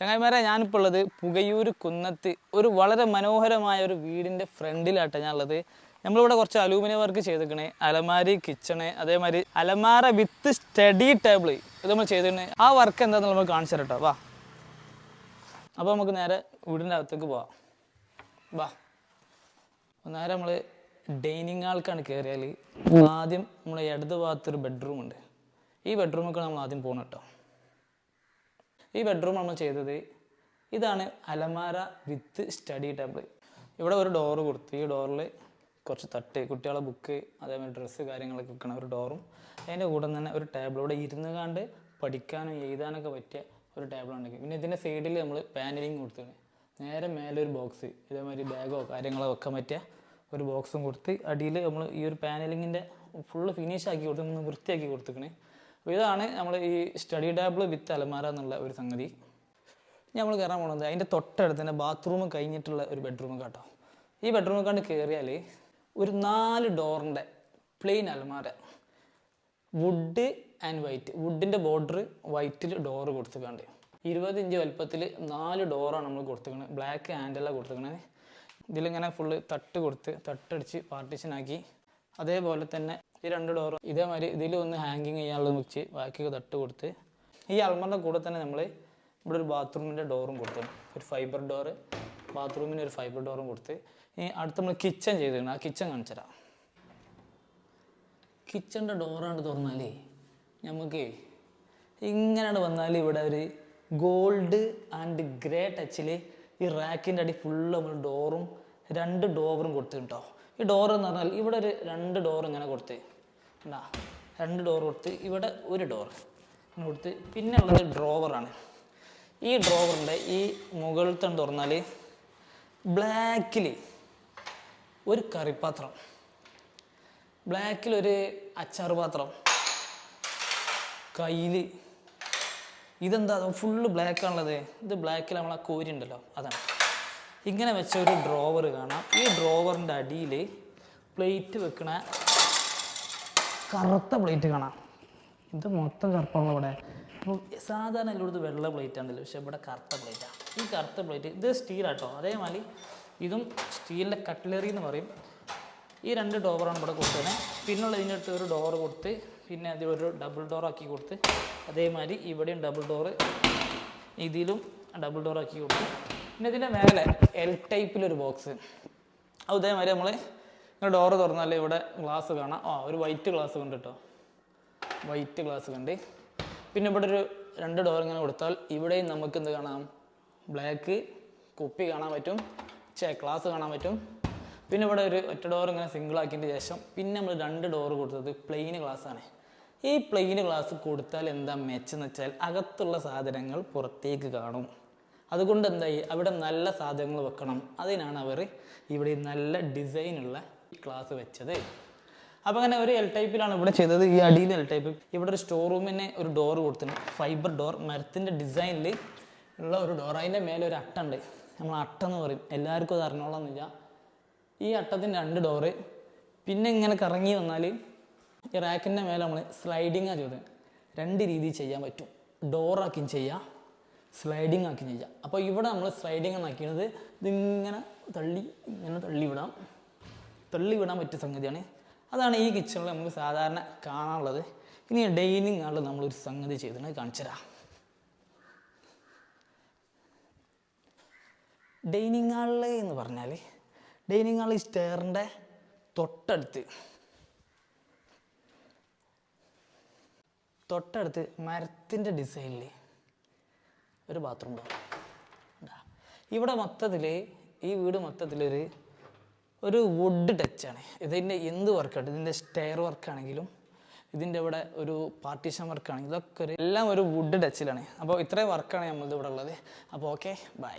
ചങ്ങായിമാരെ ഞാനിപ്പോൾ ഉള്ളത് പുകയൂർ കുന്നത്ത് ഒരു വളരെ മനോഹരമായ ഒരു വീടിന്റെ ഫ്രണ്ടിലാട്ടോ ഞാനുള്ളത്. നമ്മളിവിടെ കുറച്ച് അലൂമിനിയം വർക്ക് ചെയ്തിരിക്കണേ അലമാരി കിച്ചണ് അതേമാതിരി അലമാര വിത്ത് സ്റ്റഡി ടേബിൾ ഇത് നമ്മൾ ചെയ്തിട്ടുണ്ട് ആ വർക്ക് എന്താണെന്ന് നമ്മൾ കാണിച്ചു തരട്ടോ വാ. അപ്പോൾ നമുക്ക് നേരെ വീടിന്റെ അകത്തേക്ക് പോവാം. വാ. നേരെ നമ്മൾ ഡൈനിങ് ഹാൾക്കാണ് കയറിയാൽ ആദ്യം നമ്മളെ ഇടത് ഭാഗത്തൊരു ബെഡ്റൂം ഉണ്ട്. ഈ ബെഡ്റൂമൊക്കെ നമ്മൾ ആദ്യം പോകണം കേട്ടോ. ഈ ബെഡ്റൂം നമ്മൾ ചെയ്തത് ഇതാണ് അലമാര വിത്ത് സ്റ്റഡി ടേബിൾ ഇവിടെ ഒരു ഡോറ് കൊടുത്തു. ഈ ഡോറിൽ കുറച്ച് തട്ട് കുട്ടികളെ ബുക്ക് അതേമാതിരി ഡ്രസ്സ് കാര്യങ്ങളൊക്കെ വെക്കണ ഒരു ഡോറും അതിന്റെ കൂടെ തന്നെ ഒരു ടേബിൾ ഇവിടെ ഇരുന്ന് കണ്ട് പഠിക്കാനും എഴുതാനൊക്കെ പറ്റിയ ഒരു ടേബിൾ ഉണ്ടെങ്കിൽ. പിന്നെ ഇതിന്റെ സൈഡിൽ നമ്മൾ പാനലിങ് കൊടുത്തിട്ടുണ്ട് നേരെ മേലെ ഒരു ബോക്സ് ഇതേമാതിരി ബാഗോ കാര്യങ്ങളോ വെക്കാൻ പറ്റിയ ഒരു ബോക്സും കൊടുത്ത് അടിയിൽ നമ്മൾ ഈ ഒരു പാനലിങ്ങിന്റെ ഫുള്ള് ഫിനിഷ് ആക്കി കൊടുത്ത് നമ്മൾ വൃത്തിയാക്കി കൊടുത്തിക്കണേ അപ്പോൾ ഇതാണ് നമ്മൾ ഈ സ്റ്റഡി ടേബിൾ വിത്ത് അലമാര എന്നുള്ള ഒരു സംഗതി. നമ്മൾ കയറാൻ പോകുന്നത് അതിന്റെ തൊട്ടടുത്ത് തന്നെ ബാത്റൂം കഴിഞ്ഞിട്ടുള്ള ഒരു ബെഡ്റൂം കേട്ടോ. ഈ ബെഡ്റൂമിൽ കണ്ട് കയറിയാൽ ഒരു നാല് ഡോറിന്റെ പ്ലെയിൻ അലമാര. വുഡ് ആൻഡ് വൈറ്റ് വുഡിന്റെ ബോർഡർ വൈറ്റിൽ ഡോറ് കൊടുത്തിട്ടുണ്ട് ഇരുപത് ഇഞ്ച് വലുപ്പത്തിൽ നാല് ഡോറാണ് നമ്മൾ കൊടുത്തിരിക്കുന്നത് ബ്ലാക്ക് ഹാൻഡല്ല കൊടുത്തിരിക്കുന്നത് ഇതിലിങ്ങനെ ഫുള്ള് തട്ട് കൊടുത്ത് തട്ടടിച്ച് പാർട്ടീഷൻ ആക്കി അതേപോലെ തന്നെ ഈ രണ്ട് ഡോറും ഇതേമാതിരി ഇതിലൊന്ന് ഹാങ്ങിങ് ചെയ്യാനുള്ള വെച്ച് ബാക്കിയൊക്കെ തട്ട് കൊടുത്ത് ഈ അൽമറിന്റെ കൂടെ തന്നെ നമ്മൾ ഇവിടെ ഒരു ബാത്റൂമിന്റെ ഡോറും കൊടുത്തു ഒരു ഫൈബർ ഡോറ് ബാത്റൂമിന് ഒരു ഫൈബർ ഡോറും കൊടുത്ത് ഇനി അടുത്ത് നമ്മൾ കിച്ചൺ ചെയ്തിട്ടുണ്ട് ആ കിച്ചൺ കാണിച്ചു തരാം. കിച്ചണിന്റെ ഡോറാണ്ട് തുറന്നാലേ നമുക്ക് ഇങ്ങനെ വന്നാൽ ഇവിടെ ഒരു ഗോൾഡ് ആൻഡ് ഗ്രേ ടച്ചിൽ ഈ റാക്കിന്റെ അടി ഫുള്ള് നമ്മൾ ഡോറും രണ്ട് ഡോറും കൊടുത്തിട്ടുണ്ടോ ഈ ഡോർ എന്ന് പറഞ്ഞാൽ ഇവിടെ ഒരു രണ്ട് ഡോർ ഇങ്ങനെ കൊടുത്ത്. എന്താ രണ്ട് ഡോർ കൊടുത്ത് ഇവിടെ ഒരു ഡോർ ഇങ്ങനെ കൊടുത്ത്. പിന്നെ ഉള്ളത് ഡ്രോവറാണ് ഈ ഡ്രോവറിന്റെ ഈ മുകളിലത്തെ തുറന്നാൽ ബ്ലാക്കിൽ ഒരു കറിപ്പാത്രം ബ്ലാക്കിലൊരു അച്ചാർ പാത്രം. കയ്യിൽ ഇതെന്താ? ഫുള്ള് ബ്ലാക്ക് ആണുള്ളത്. ഇത് ബ്ലാക്കിൽ നമ്മളെ കോരി ഉണ്ടല്ലോ. അതാണ്. ഇങ്ങനെ വെച്ച ഒരു ഡ്രോവർ കാണാം. ഈ ഡ്രോവറിന്റെ അടിയിൽ പ്ലേറ്റ് വെക്കണ കറുത്ത പ്ലേറ്റ് കാണാം. ഇത് മൊത്തം കറുപ്പാണ് ഇവിടെ. അപ്പോൾ സാധാരണ എല്ലായിടത്ത് വെള്ള പ്ലേറ്റ് ആണല്ലോ പക്ഷെ ഇവിടെ കറുത്ത പ്ലേറ്റാണ് ഈ കറുത്ത പ്ലേറ്റ് ഇത് സ്റ്റീലാട്ടോ അതേമാതിരി ഇതും സ്റ്റീലിന്റെ കട്ട്ലറി എന്ന് പറയും. ഈ രണ്ട് ഡോറാണ് ഇവിടെ കൊടുത്തത് പിന്നുള്ള ഇതിന്റെ അടുത്ത് ഒരു ഡോറ് കൊടുത്ത് പിന്നെ അതിലൊരു ഡബിൾ ഡോറാക്കി കൊടുത്ത് അതേമാതിരി ഇവിടെയും ഡബിൾ ഡോറ് ഇതിലും ഡബിൾ ഡോർ ആക്കി കൊടുത്തു പിന്നെ ഇതിന്റെ മേലെ എൽ ടൈപ്പിലൊരു ബോക്സ് അത് ഇതേമാതിരി നമ്മൾ ഇങ്ങനെ ഡോറ് തുറന്നാൽ ഇവിടെ ഗ്ലാസ് കാണാം. ആ ഒരു വൈറ്റ് ഗ്ലാസ് കണ്ട് കേട്ടോ വൈറ്റ് ഗ്ലാസ് കണ്ട്. പിന്നെ ഇവിടെ ഒരു രണ്ട് ഡോർ ഇങ്ങനെ കൊടുത്താൽ ഇവിടെയും നമുക്ക് എന്ത് കാണാം? ബ്ലാക്ക് കുപ്പി കാണാൻ പറ്റും. ചേ ഗ്ലാസ് കാണാൻ പറ്റും. പിന്നെ ഇവിടെ ഒരു ഒറ്റ ഡോർ ഇങ്ങനെ സിംഗിൾ ആക്കിയതിന് ശേഷം പിന്നെ നമ്മൾ രണ്ട് ഡോർ കൊടുത്തത് പ്ലെയിൻ ഗ്ലാസ് ആണ്. ഈ പ്ലെയിൻ ഗ്ലാസ് കൊടുത്താൽ എന്താ മെച്ചെന്ന് വെച്ചാൽ അകത്തുള്ള സാധനങ്ങൾ പുറത്തേക്ക് കാണും. അതുകൊണ്ട് എന്തായി അവിടെ നല്ല സാധനങ്ങൾ വെക്കണം. അതിനാണ് അവർ ഇവിടെ നല്ല ഡിസൈനുള്ള ഗ്ലാസ് വെച്ചത്. അപ്പോൾ അങ്ങനെ ഒരു എൽ ടൈപ്പിലാണ് ഇവിടെ ചെയ്തത്. ഈ അടിയിൽ എൽ ടൈപ്പ് ഇവിടെ ഒരു സ്റ്റോർ റൂമിന് ഒരു ഡോർ കൊടുത്തിട്ടുണ്ട്. ഫൈബർ ഡോർ മരത്തിന്റെ ഡിസൈനിൽ ഉള്ള ഒരു ഡോർ അതിന്റെ മേലെ ഒരു അട്ടുണ്ട് നമ്മൾ അട്ടെന്ന് പറയും. എല്ലാവർക്കും അത് അറിഞ്ഞോളന്നില്ല ഈ അട്ടത്തിന്റെ രണ്ട് ഡോറ് പിന്നെ ഇങ്ങനെ കറങ്ങി വന്നാൽ ഈ റാക്കിന്റെ മേലെ നമ്മൾ സ്ലൈഡിങ്ങാണ് ചെയ്തത് രണ്ട് രീതിയിൽ ചെയ്യാൻ പറ്റും. ഡോറാക്കിയും ചെയ്യാം സ്ലൈഡിങ് ആക്കി ചെയ്യാം. അപ്പോൾ ഇവിടെ നമ്മൾ സ്ലൈഡിങ് ആക്കിയത്. ഇതിങ്ങനെ തള്ളി ഇങ്ങനെ തള്ളി വിടാം. തള്ളി വിടാൻ പറ്റിയ സംഗതിയാണ്. അതാണ് ഈ കിച്ചണിൽ നമുക്ക് സാധാരണ കാണാനുള്ളത്. ഇനി ഡൈനിങ് ഹാളിൽ നമ്മളൊരു സംഗതി ചെയ്തിട്ടുണ്ട് കാണിച്ചു തരാം. ഡൈനിങ് ഹാളിൽ എന്ന് പറഞ്ഞാൽ ഡൈനിങ് ഈ സ്റ്റെയറിന്റെ തൊട്ടടുത്ത് തൊട്ടടുത്ത് മരത്തിന്റെ ഡിസൈനിൽ ഒരു ബാത്റൂം ഇവിടെ മൊത്തത്തിൽ ഈ വീട് മൊത്തത്തിലൊരു ഒരു വുഡ് ടച്ചാണ് ഇതിന്റെ എന്ത് വർക്കാണ് ഇതിന്റെ സ്റ്റെയർ വർക്കാണെങ്കിലും ഇതിന്റെ ഇവിടെ ഒരു പാർട്ടീഷൻ വർക്കാണെങ്കിലും ഇതൊക്കെ ഒരു എല്ലാം ഒരു വുഡ് ടച്ചിലാണ് അപ്പോൾ ഇത്രയും വർക്കാണ് നമ്മളിത് ഇവിടെ ഉള്ളത്. അപ്പോൾ ഓക്കെ ബൈ